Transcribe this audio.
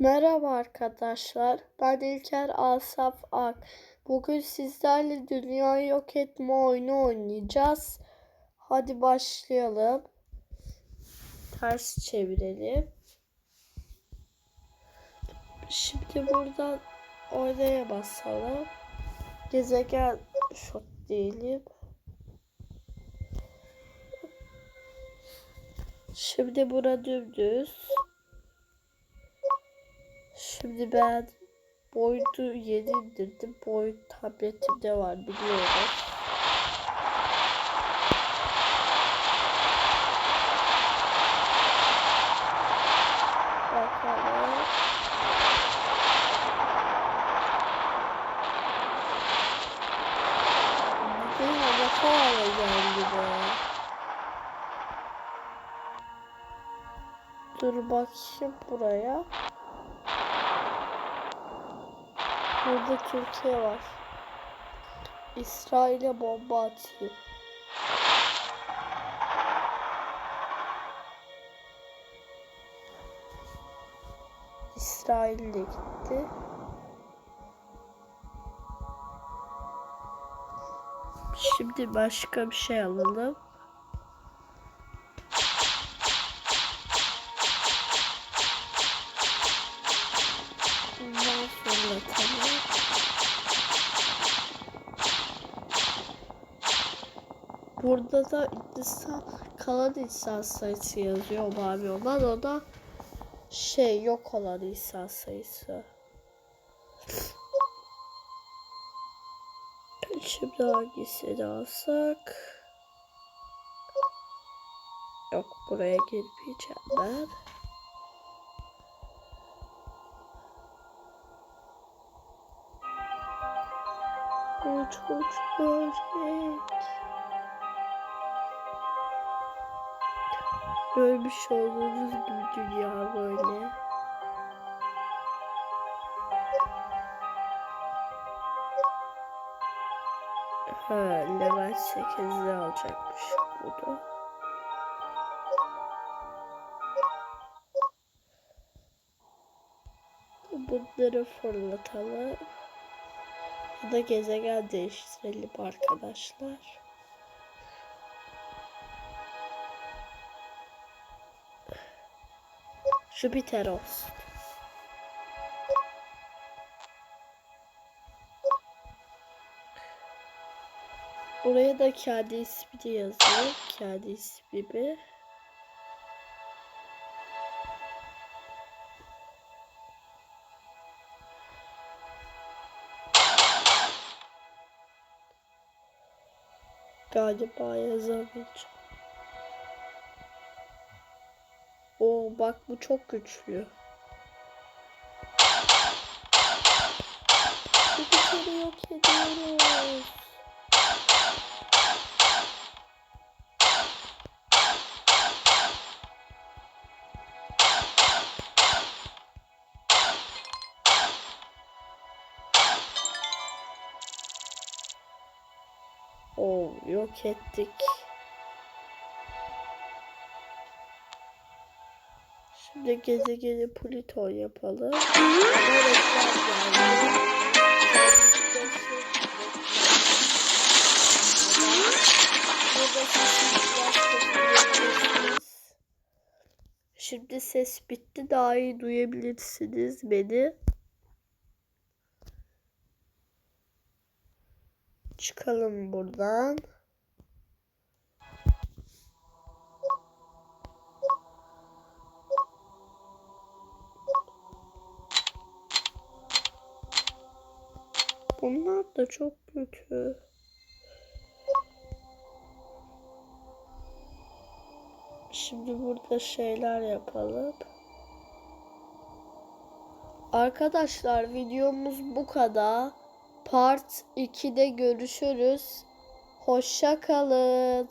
Merhaba arkadaşlar. Ben İlker Asaf Ak. Bugün sizlerle dünyayı yok etme oyunu oynayacağız. Hadi başlayalım. Ters çevirelim. Şimdi buradan oynaya basalım. Gezegen shot diyelim. Şimdi bura dümdüz. Şimdi ben boyutu yeni indirdim. Boyut tabletimde var biliyorum. Dur bakayım buraya. Burada Türkiye var. İsrail'e bomba atıyor. İsrail gitti. Şimdi başka bir şey alalım. Burada da insan, kalan insan sayısı yazıyor mavi olan. O da şey yok olan insan sayısı. Şimdi hangisini alsak? Yok buraya girmeyeceğim ben. Uç uç böcek. Görmüş olduğunuz gibi dünya böyle. Ha, level 8'de alacakmış bunu. Bunları fırlatalım. Ya da gezegen değiştirelim arkadaşlar. Jüpiter olsun. Buraya da kendi ismini yazayım. Kendi ismimi. Galiba yazamayacağım. Oo bak bu çok güçlü. Kere yok ediyoruz. Oo yok ettik. Şimdi gezegeni Plüton yapalım. Şimdi ses bitti. Daha iyi duyabilirsiniz beni. Çıkalım buradan. Bunlar da çok kötü. Şimdi burada şeyler yapalım. Arkadaşlar videomuz bu kadar. Part 2'de görüşürüz. Hoşça kalın.